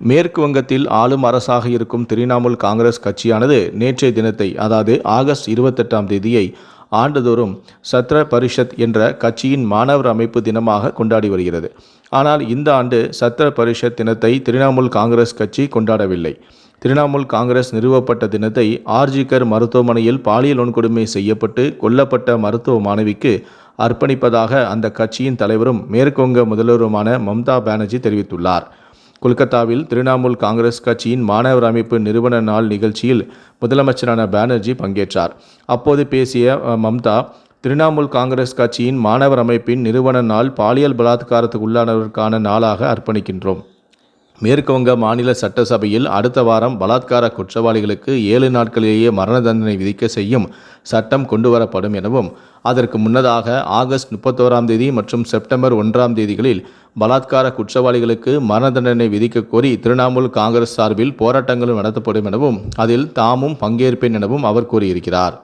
மேற்கு வங்கத்தில் ஆளும் அரசாக இருக்கும் திரிணாமுல் காங்கிரஸ் கட்சியானது நேற்றைய தினத்தை அதாவது ஆகஸ்ட் இருபத்தெட்டாம் தேதியை ஆண்டுதோறும் சத்ர பரிஷத் என்ற கட்சியின் மாணவர் அமைப்பு தினமாக கொண்டாடி வருகிறது. ஆனால் இந்த ஆண்டு சத்ர பரிஷத் தினத்தை திரிணாமுல் காங்கிரஸ் கட்சி கொண்டாடவில்லை. திரிணாமுல் காங்கிரஸ் நிறுவப்பட்ட தினத்தை ஆர்ஜிகர் மருத்துவமனையில் பாலியல் வன்கொடுமை செய்யப்பட்டு கொல்லப்பட்ட மருத்துவ மாணவிக்கு அர்ப்பணிப்பதாக அந்த கட்சியின் தலைவரும் மேற்குவங்க முதல்வருமான மம்தா பானர்ஜி தெரிவித்துள்ளார். கொல்கத்தாவில் திரிணாமுல் காங்கிரஸ் கட்சியின் மாணவர் அமைப்பு நிறுவன நாள் நிகழ்ச்சியில் முதலமைச்சரான பானர்ஜி பங்கேற்றார். அப்போது பேசிய மம்தா திரிணாமுல் காங்கிரஸ் கட்சியின் மாணவர் அமைப்பின் நிறுவன நாள் பாலியல் பலாத்காரத்துக்கு உள்ளானவருக்கான நாளாக அர்ப்பணிக்கின்றோம். மேற்கு வங்க மாநில சட்டசபையில் அடுத்த வாரம் பலாத்கார குற்றவாளிகளுக்கு ஏழு நாட்களிலேயே மரண தண்டனை விதிக்க செய்யும் சட்டம் கொண்டுவரப்படும் எனவும் அதற்கு முன்னதாக ஆகஸ்ட் முப்பத்தோராம் தேதி மற்றும் செப்டம்பர் ஒன்றாம் தேதிகளில் பலாத்கார குற்றவாளிகளுக்கு மரண தண்டனை விதிக்க கோரி திரிணாமுல் காங்கிரஸ் சார்பில் போராட்டங்களும் நடத்தப்படும் எனவும் அதில் தாமும் பங்கேற்பேன் எனவும் அவர் கூறியிருக்கிறார்.